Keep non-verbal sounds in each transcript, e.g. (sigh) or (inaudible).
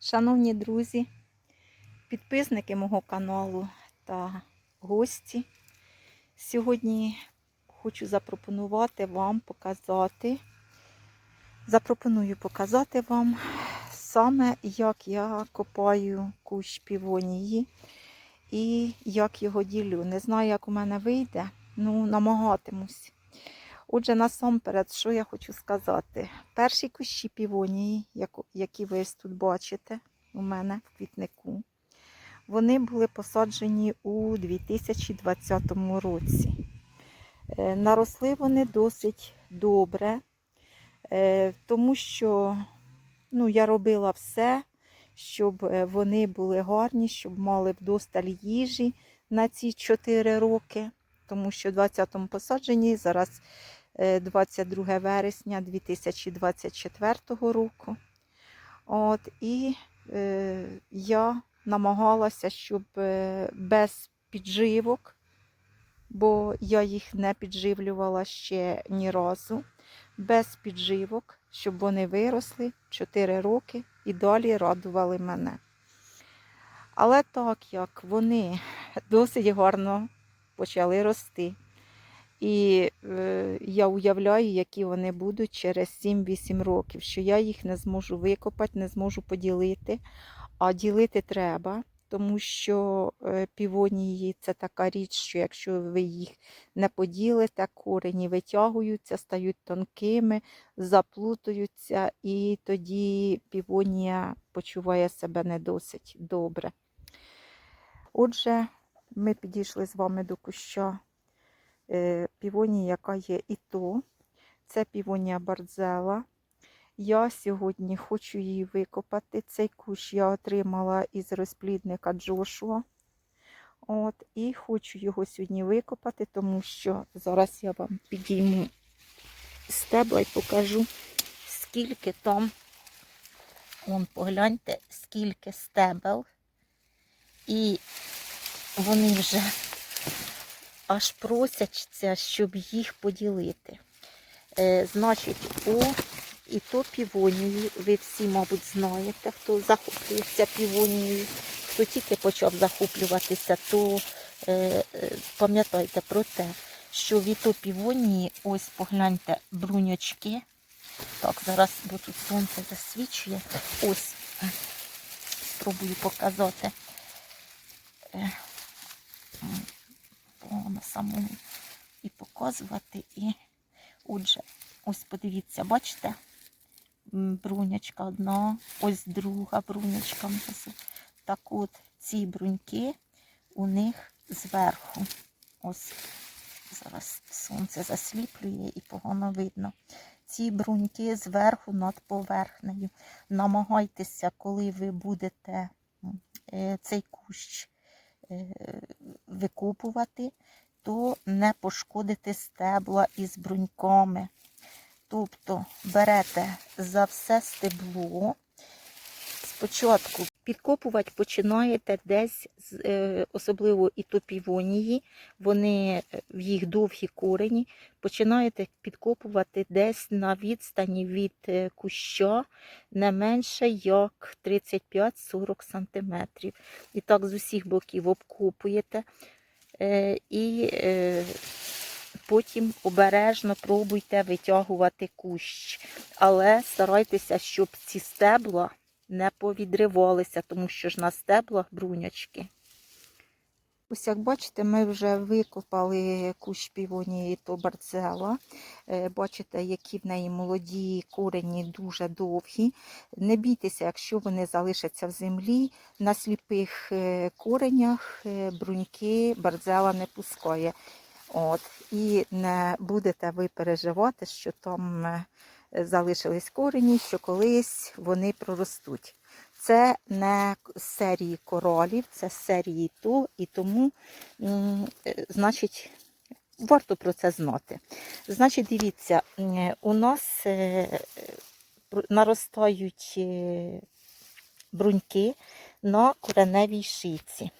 Шановні друзі, підписники мого каналу та гості. Сьогодні хочу запропонувати вам показати, запропоную показати вам саме, як я копаю кущ півонії і як його ділю. Не знаю, як у мене вийде, ну намагатимусь. Отже, насамперед, що я хочу сказати? Перші кущі півонії, які ви тут бачите у мене в квітнику, вони були посаджені у 2020 році. Е, Наросли вони досить добре, е, тому що ну, я робила все, щоб е, вони були гарні, щоб мали вдосталь їжі на ці 4 роки, тому що в 20-му посадженні зараз 22 вересня 2024 року. От, і е, я намагалася, щоб е, без підживок, бо я їх не підживлювала ще ні разу, без підживок, щоб вони виросли 4 роки і далі радували мене. Але так як вони досить гарно почали рости, і е, я уявляю, які вони будуть через 7-8 років, що я їх не зможу викопати, не зможу поділити. А ділити треба, тому що е, півонії це така річ, що якщо ви їх не поділите, корені витягуються, стають тонкими, заплутуються, і тоді півонія почуває себе не досить добре. Отже, ми підійшли з вами до куща півонії, яка є і то. Це півонія Бардзела. Я сьогодні хочу її викопати. Цей кущ я отримала із розплідника Джошуа. От, і хочу його сьогодні викопати, тому що зараз я вам підійму стебла і покажу, скільки там. Вон, погляньте, скільки стебел. І вони вже аж просяться, щоб їх поділити. Е, значить, у і то півонією, ви всі, мабуть, знаєте, хто захоплюється півонією, хто тільки почав захоплюватися, то е, е, пам'ятайте про те, що від то півонії, ось погляньте, бруньочки. Так, зараз, бо тут сонце засвічує. Ось, е, спробую показати. Самому і показувати. І отже, ось подивіться, бачите? Брунячка одна, ось друга брунячка. Ось Так от ці бруньки у них зверху. Ось зараз сонце засліплює і погано видно. Ці бруньки зверху над поверхнею. Намагайтеся, коли ви будете е, цей кущ е, викопувати, то не пошкодити стебла із бруньками. Тобто берете за все стебло. Спочатку підкопувати починаєте десь, е, особливо і то півонії, вони в їх довгі корені, починаєте підкопувати десь на відстані від е, куща не менше як 35-40 см. І так з усіх боків обкопуєте. Е, і е, потім обережно пробуйте витягувати кущ. Але старайтеся, щоб ці стебла не повідривалися, тому що ж на стеблах брунячки. Ось як бачите, ми вже викопали кущ півонії то барцела. Е, Бачите, які в неї молоді корені дуже довгі. Не бійтеся, якщо вони залишаться в землі, на сліпих е, коренях е, бруньки барзела не пускає. От, і не будете ви переживати, що там залишились корені, що колись вони проростуть. Це не з серії королів, це з серії ту, і тому, е, значить, варто про це знати. Значить, дивіться, у нас е, наростають е, бруньки на кореневій шийці.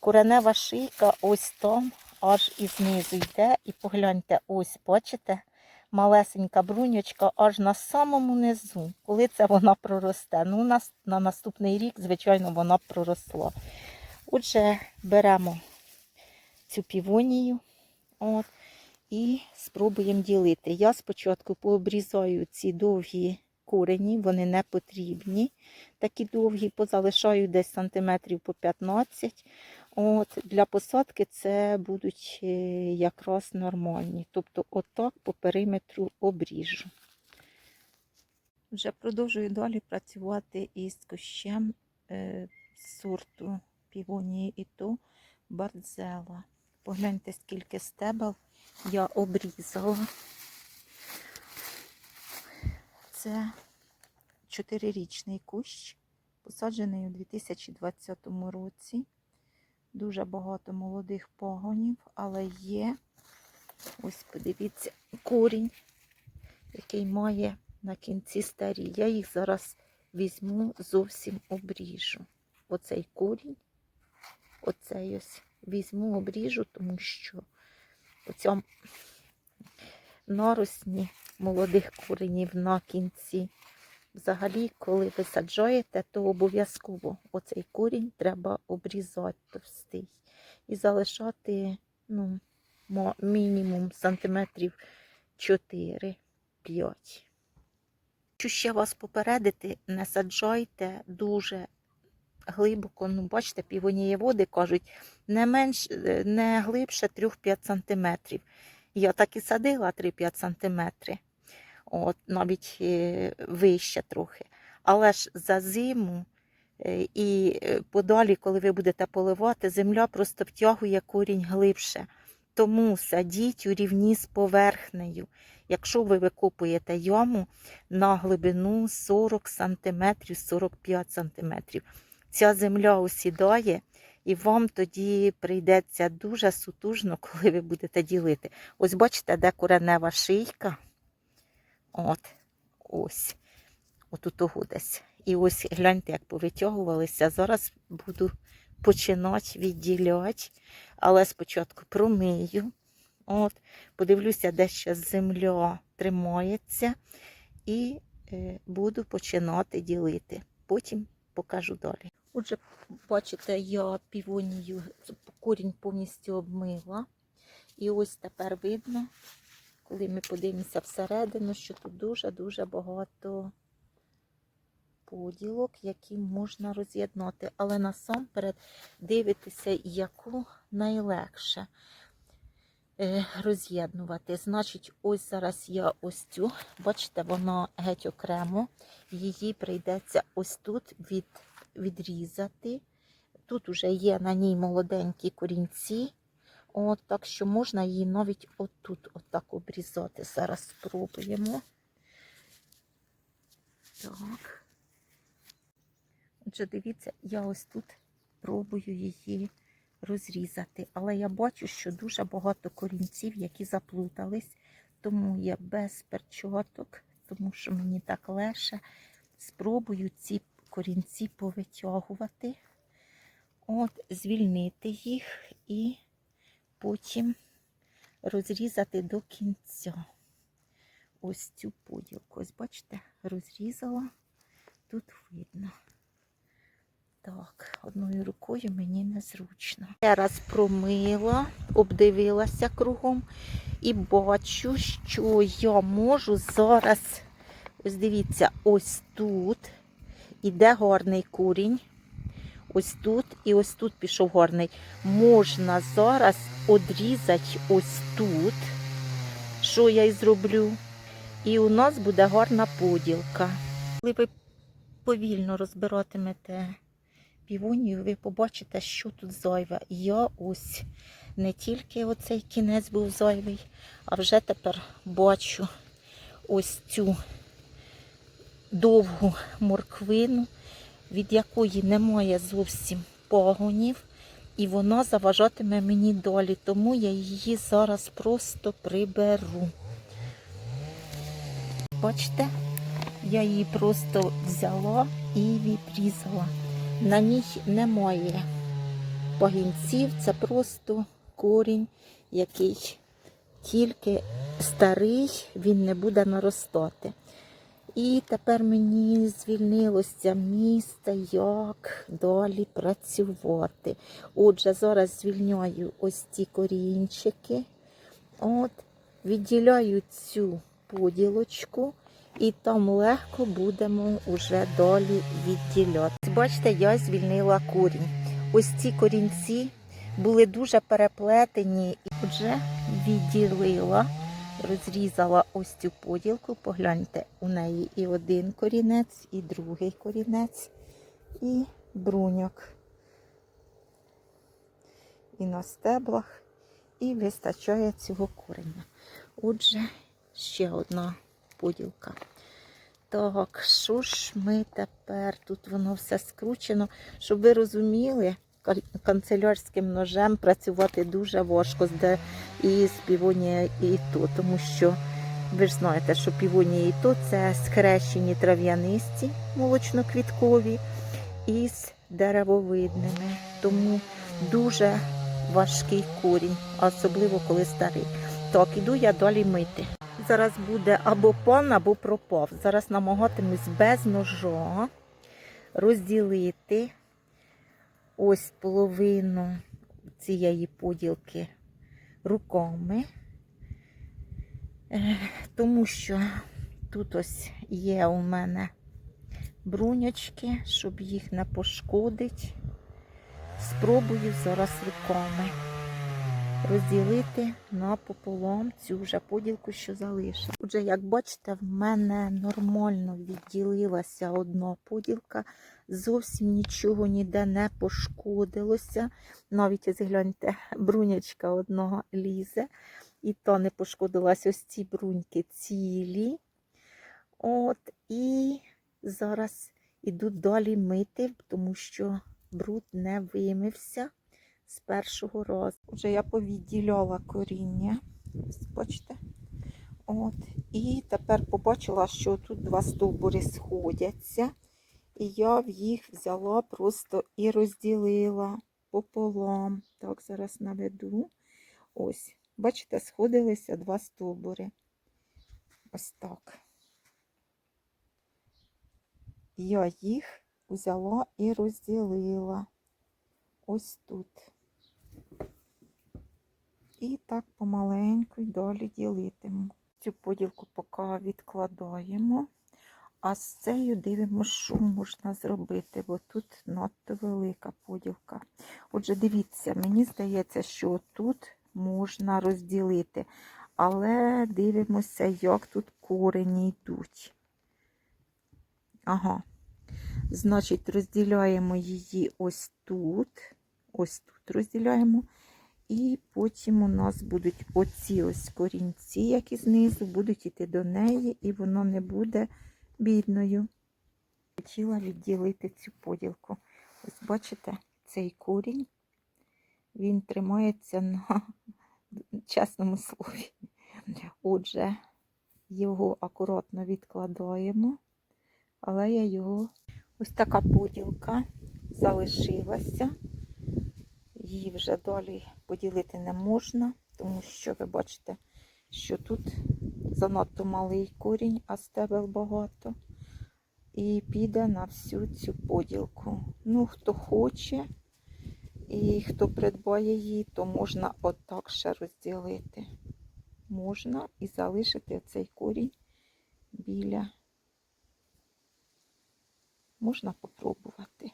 Коренева шийка ось там аж і знизу йде. І погляньте, ось, бачите, малесенька бруньочка аж на самому низу. Коли це вона проросте? Ну, у нас на наступний рік, звичайно, вона проросла. Отже, беремо цю півонію от, і спробуємо ділити. Я спочатку пообрізаю ці довгі корені, вони не потрібні. Такі довгі, позалишаю десь сантиметрів по 15 От, Для посадки це будуть е, якраз нормальні. Тобто отак по периметру обріжу. Вже продовжую далі працювати із кущем е, сорту півонії і то бардзела. Погляньте, скільки стебел я обрізала. Це чотирирічний кущ, посаджений у 2020 році. Дуже багато молодих пагонів, але є, ось подивіться, корінь, який має на кінці старі. Я їх зараз візьму, зовсім обріжу. Оцей корінь, оцей ось візьму, обріжу, тому що оця наросні молодих коренів на кінці. Взагалі, коли ви саджаєте, то обов'язково оцей корінь треба обрізати товстий і залишати ну, мінімум сантиметрів 4-5. Хочу ще вас попередити, не саджайте дуже глибоко. Ну, бачите, півонієводи кажуть, не менш, е, не глибше 3-5 сантиметрів. Я так і садила 3-5 сантиметри от, навіть е, вище трохи. Але ж за зиму е, і е, подалі, коли ви будете поливати, земля просто втягує корінь глибше. Тому садіть у рівні з поверхнею. Якщо ви викопуєте яму на глибину 40 см, 45 см, ця земля осідає, і вам тоді прийдеться дуже сутужно, (laughs) коли ви будете ділити. Ось бачите, де коренева шийка. От, ось. От у того десь. І ось гляньте, як повитягувалися. Зараз буду починати відділяти, але спочатку промию. От, подивлюся, де ще земля тримається, і е, буду починати ділити. Потім покажу далі. Отже, бачите, я півонію корінь повністю обмила. І ось тепер видно, коли ми подивимося всередину, що тут дуже-дуже багато поділок, які можна роз'єднати. Але насамперед дивитися, яку найлегше е, роз'єднувати. Значить, ось зараз я ось цю, бачите, вона геть окремо. Її прийдеться ось тут від, відрізати. Тут вже є на ній молоденькі корінці. От, так що можна її навіть отут отак обрізати. Зараз спробуємо. Так. Отже, дивіться, я ось тут пробую її розрізати. Але я бачу, що дуже багато корінців, які заплутались, тому я без перчоток, тому що мені так легше. Спробую ці корінці повитягувати, от, звільнити їх і потім розрізати до кінця. Ось цю поділку. Ось, бачите, розрізала, тут видно. Так, одною рукою мені незручно. Я раз промила, обдивилася кругом і бачу, що я можу зараз, ось дивіться, ось тут іде гарний курінь. Ось тут і ось тут пішов гарний. Можна зараз одрізати ось тут, що я й зроблю. І у нас буде гарна поділка. Коли ви повільно розбиратимете півонію, ви побачите, що тут зайве. Я ось не тільки оцей кінець був зайвий, а вже тепер бачу ось цю довгу морквину, від якої немає зовсім пагонів, і вона заважатиме мені далі, тому я її зараз просто приберу. Бачите, я її просто взяла і відрізала. На ній немає пагінців, це просто корінь, який тільки старий, він не буде наростати. І тепер мені звільнилося місце, як далі працювати. Отже, зараз звільняю ось ці корінчики. От, відділяю цю поділочку, і там легко будемо вже далі відділяти. Бачите, я звільнила корінь. Ось ці корінці були дуже переплетені. Отже, відділила, розрізала ось цю поділку. Погляньте, у неї і один корінець, і другий корінець, і бруньок. І на стеблах, і вистачає цього кореня. Отже, ще одна поділка. Так, що ж ми тепер? Тут воно все скручено. Щоб ви розуміли, канцелярським ножем працювати дуже важко де і з півонія і то, тому що ви ж знаєте, що півонія і то це скрещені трав'янисті молочноквіткові із деревовидними. Тому дуже важкий корінь, особливо коли старий. Так, іду я далі мити. Зараз буде або пан, або пропав. Зараз намагатимусь без ножа розділити ось половину цієї поділки руками, Е, тому що тут ось є у мене бруньочки, щоб їх не пошкодити. Спробую зараз руками розділити напополам цю вже поділку, що залишила. Отже, як бачите, в мене нормально відділилася одна поділка, зовсім нічого ніде не пошкодилося. Навіть ось гляньте, (laughs) брунячка одного лізе, і то не пошкодилась ось ці бруньки цілі. От, і зараз іду далі мити, тому що бруд не вимився з першого разу. Вже я повідділяла коріння. Бачите? От. І тепер побачила, що тут два стовбури сходяться. І я їх взяла просто і розділила пополам. Так, зараз наведу. Ось, бачите, сходилися два стовбури. Ось так. Я їх взяла і розділила. Ось тут. І так помаленьку й далі ділитиму. Цю поділку поки відкладаємо, а з цією дивимося, що можна зробити, бо тут надто велика поділка. Отже, дивіться, мені здається, що тут можна розділити, але дивимося, як тут корені йдуть. Ага. Значить, розділяємо її ось тут, ось тут розділяємо. І потім у нас будуть оці ось корінці, які знизу, будуть йти до неї, і воно не буде бідною. Хотіла відділити цю поділку. Ось бачите, цей корінь, він тримається на (laughs) чесному слові. Отже, його акуратно відкладаємо, але я його ось така поділка залишилася. Її вже далі поділити не можна, тому що ви бачите, що тут занадто малий корінь, а стебел багато. І піде на всю цю поділку. Ну, хто хоче і хто придбає її, то можна отак ще розділити. Можна і залишити цей корінь біля. Можна попробувати.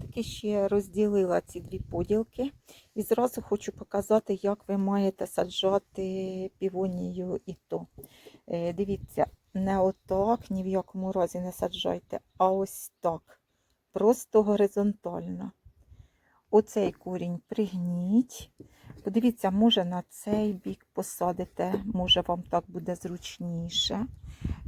Таки ще розділила ці дві поділки. І зразу хочу показати, як ви маєте саджати півонію і то. Е, Дивіться, не отак, ні в якому разі не саджайте, а ось так. Просто горизонтально. Оцей корінь пригніть. Подивіться, може на цей бік посадите, може вам так буде зручніше.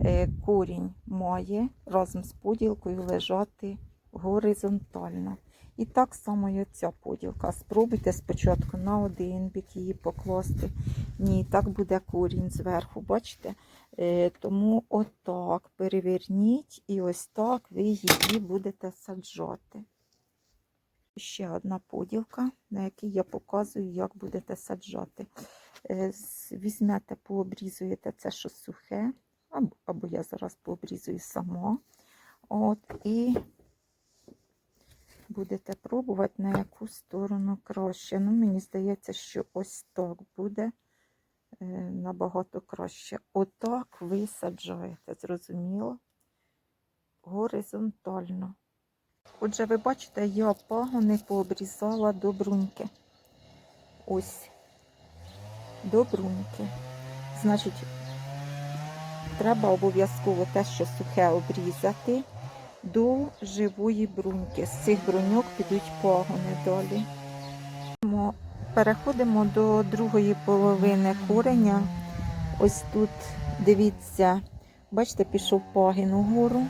Е, Корінь має разом з поділкою лежати горизонтально. І так само і оця поділка. Спробуйте спочатку на один бік її покласти. Ні, так буде корінь зверху, бачите? Е, Тому отак переверніть і ось так ви її будете саджати. Ще одна поділка, на якій я показую, як будете саджати. Е, Візьмете, пообрізуєте це, що сухе, або я зараз пообрізую сама. От, і будете пробувати, на яку сторону краще. Ну, мені здається, що ось так буде е, набагато краще. Отак ви саджаєте, зрозуміло? Горизонтально. Отже, ви бачите, я пагони пообрізала до бруньки. Ось. До бруньки. Значить, треба обов'язково те, що сухе обрізати до живої бруньки. З цих бруньок підуть пагони далі. Мо- Переходимо до другої половини кореня. Ось тут, дивіться, бачите, пішов пагін угору.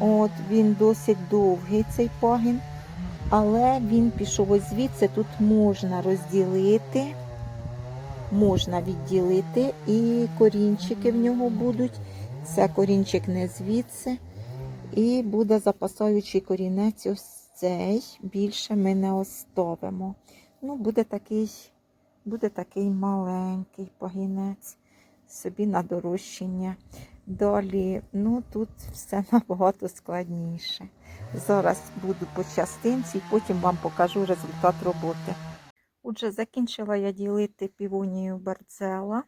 От, він досить довгий, цей пагін. Але він пішов ось звідси. Тут можна розділити, можна відділити, і корінчики в нього будуть. Це корінчик не звідси. І буде запасаючий корінець ось цей. Більше ми не оставимо. Ну, буде такий, буде такий маленький пагінець собі на дорощення. Далі, ну тут все (laughs) набагато складніше. Зараз буду по частинці, потім вам покажу результат роботи. Отже, закінчила я ділити півонію барцела.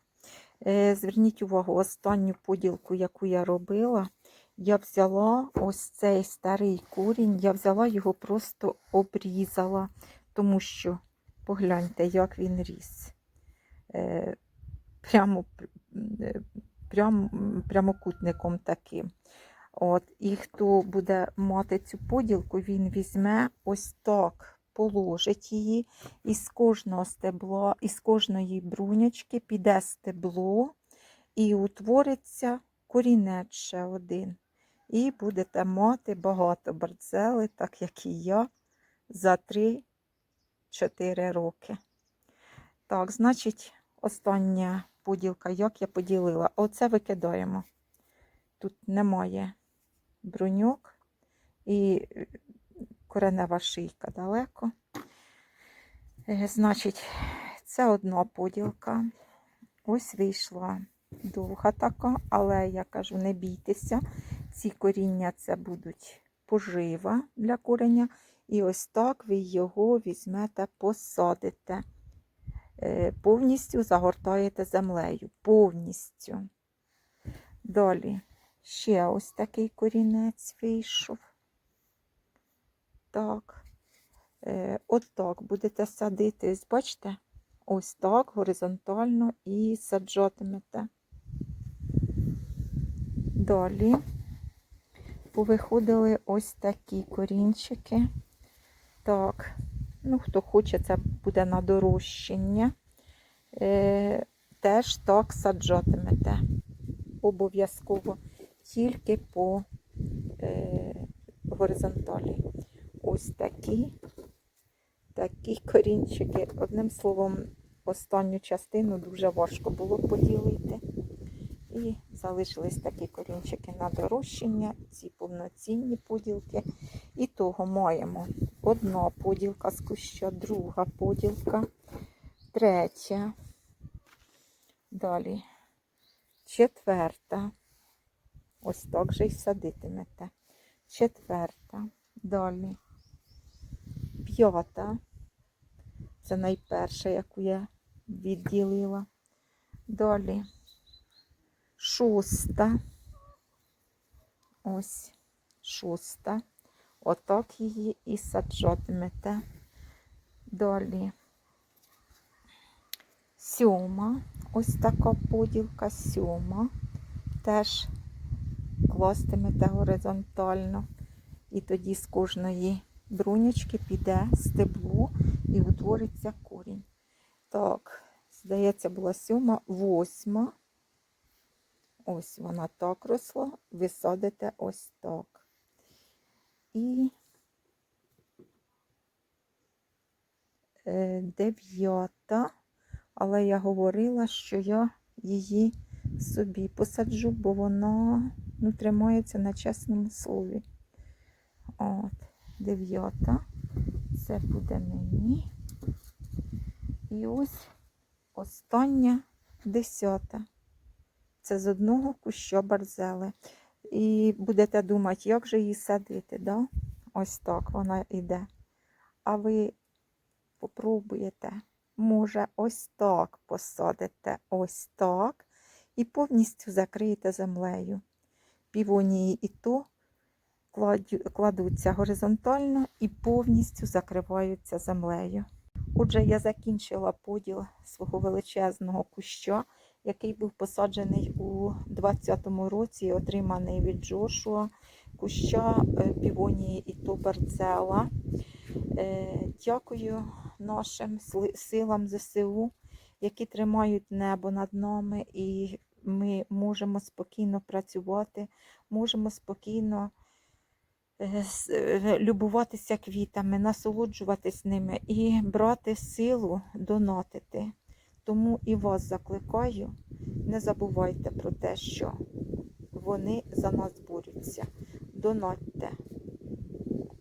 Е, Зверніть увагу, останню поділку, яку я робила, я взяла ось цей старий корінь, я взяла його просто обрізала, тому що погляньте, як він ріс. Е, Прямо, е, прям, прямокутником таким. От, і хто буде мати цю поділку, він візьме ось так, положить її, і з кожного стебла, і з кожної брунячки піде стебло, і утвориться корінець ще один. І будете мати багато барцели, так як і я, за 3-4 роки. Так, значить, остання поділка, як я поділила. Оце викидаємо. Тут немає бруньок і е, коренева шийка далеко. Е, Значить, це одна поділка. Ось вийшла довга така, але я кажу, не бійтеся. Ці коріння це будуть пожива для кореня. І ось так ви його візьмете, посадите. Е, Повністю загортаєте землею. Повністю. Далі ще ось такий корінець вийшов. Так. Е, От так будете садити. Ось Бачите? Ось так горизонтально і саджатимете. Далі повиходили ось такі корінчики. Так, ну хто хоче, це буде на дорощення. Е, теж так саджатимете. Обов'язково тільки по е, горизонталі. Ось такі, такі корінчики. Одним словом, останню частину дуже важко було поділити. І залишились такі корінчики на дорощення, ці повноцінні поділки. І того маємо одна поділка з куща, друга поділка, третя. Далі четверта. Ось так же й садитимете. Четверта. Далі. П'ята. Це найперша, яку я відділила. Далі. Шоста. Ось шоста. Отак її і саджатимете. Далі. Сьома. Ось така поділка. Сьома. Теж кластимете горизонтально. І тоді з кожної брунячки піде стебло і утвориться корінь. Так, здається, була сьома, восьма. Ось вона так росла, ви садите ось так. І е, дев'ята, але я говорила, що я її собі посаджу, бо вона ну, тримається на чесному слові. От, дев'ята. Це буде мені. І ось остання десята. Це з одного куща барзели. І будете думати, як же її садити, да? Ось так вона йде. А ви попробуєте, може, ось так посадите, ось так, і повністю закриєте землею. Півонії і то кладуться горизонтально і повністю закриваються землею. Отже, я закінчила поділ свого величезного куща, який був посаджений у 2020 році, отриманий від Джошуа, куща е, півонії і то барцела. Е, Дякую нашим силам ЗСУ, які тримають небо над нами, і ми можемо спокійно працювати, можемо спокійно е, любуватися квітами, насолоджуватись ними і брати силу донатити. Тому і вас закликаю, не забувайте про те, що вони за нас борються. Донатьте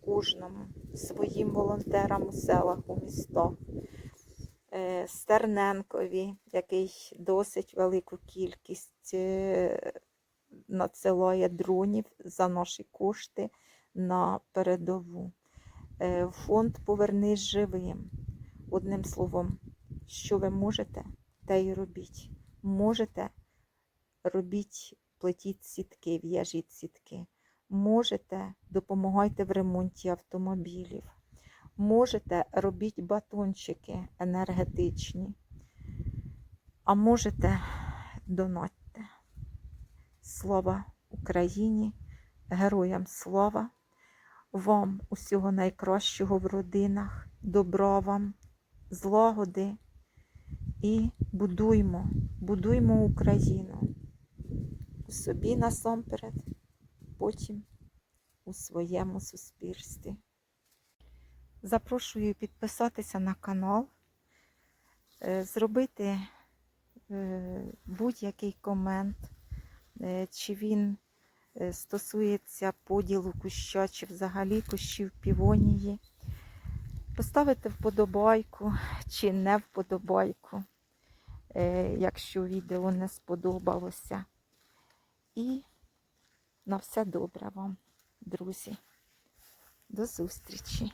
кожному своїм волонтерам у селах, у містах. Е, Стерненкові, який досить велику кількість е, надсилає дронів за наші кошти на передову. Е, Фонд Повернись живим. Одним словом, що ви можете, те й робіть. Можете робіть, плетіть сітки, в'яжіть сітки. Можете, допомагайте в ремонті автомобілів. Можете, робіть батончики енергетичні. А можете, донатьте. Слава Україні, героям слава! Вам усього найкращого в родинах, добра вам, злагоди і будуймо, будуймо Україну собі насамперед, потім у своєму суспільстві. Запрошую підписатися на канал, е, зробити е, будь-який комент, е, чи він стосується поділу куща, чи взагалі кущів півонії. Поставити вподобайку чи не вподобайку, е, якщо відео не сподобалося. І на все добре вам, друзі. До зустрічі!